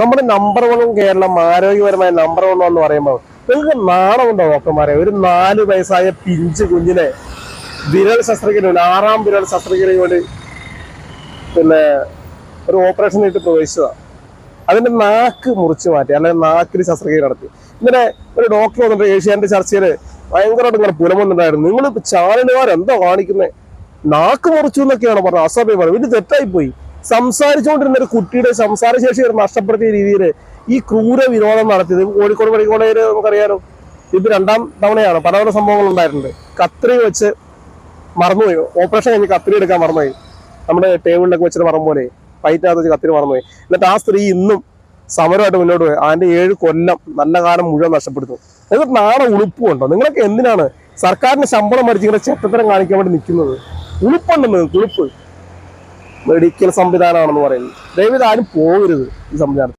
നമ്മുടെ നമ്പർ വണ്ണും കേരളം ആരോഗ്യപരമായ നമ്പർ വൺ എന്ന് പറയുമ്പോൾ നിങ്ങൾക്ക് നാണമുണ്ടോ ഡോക്ടർമാരെ? ഒരു നാല് വയസ്സായ പിഞ്ച് കുഞ്ഞിനെ വിരൽ ശസ്ത്രക്രിയ ആറാം വിരൽ ശസ്ത്രക്രിയ വേണ്ടി പിന്നെ ഒരു ഓപ്പറേഷൻ ഇട്ട് പ്രവേശിച്ചതാണ് അതിന്റെ നാക്ക് മുറിച്ച് മാറ്റി അല്ലെങ്കിൽ നാക്കിന് ശസ്ത്രക്രിയ നടത്തി. ഇങ്ങനെ ഒരു ഡോക്ടർ വന്നിട്ട് ഏഷ്യാന്റെ ചർച്ചയിൽ ഭയങ്കരമായിട്ട് ഇങ്ങനെ പുലമുന്നുണ്ടായിരുന്നു. നിങ്ങൾ ചാനലുകാർ എന്താ കാണിക്കുന്നത് നാക്ക് മുറിച്ചു എന്നൊക്കെയാണ് പറഞ്ഞത്. അസഭ്യം പറഞ്ഞത്. ഇത് തെറ്റായി പോയി സംസാരിച്ചുകൊണ്ടിരുന്ന ഒരു കുട്ടിയുടെ സംസാരശേഷി നഷ്ടപ്പെടുത്തിയ രീതിയിൽ ഈ ക്രൂര വിനോദം നടത്തിയത്. കോഴിക്കോട് കോളേജിൽ നമുക്കറിയാലോ ഇത് രണ്ടാം തവണയാണ്. പല പല സംഭവങ്ങൾ ഉണ്ടായിട്ടുണ്ട്. കത്രി വെച്ച് മറന്നുപോയി. ഓപ്പറേഷൻ കഴിഞ്ഞ് കത്രി എടുക്കാൻ മറന്നുപോയി. നമ്മുടെ ടേബിളിലൊക്കെ വെച്ചിട്ട് മറന്നുപോലെ. ഫൈറ്റിനകത്ത് വെച്ച് കത്തിരി മറന്നുപോയി. എന്നിട്ട് ആ സ്ത്രീ ഇന്നും സമരമായിട്ട് മുന്നോട്ട് പോയി. അതിന്റെ ഏഴ് കൊല്ലം നല്ല കാലം മുഴുവൻ നഷ്ടപ്പെടുത്തും. നിങ്ങൾക്ക് നാളെ ഉളുപ്പുണ്ടോ നിങ്ങളൊക്കെ എന്തിനാണ് സർക്കാരിന് ശമ്പളം മരിച്ചിങ്ങനെ ചെറ്റത്തരം കാണിക്കാൻ വേണ്ടി നിൽക്കുന്നത്? ഉളുപ്പുണ്ടെന്ന് ഉളുപ്പ്. മെഡിക്കൽ സംവിധാനമാണെന്ന് പറയുന്നത്. ദയവിത് ആരും പോകരുത് ഈ സംവിധാനത്തിൽ.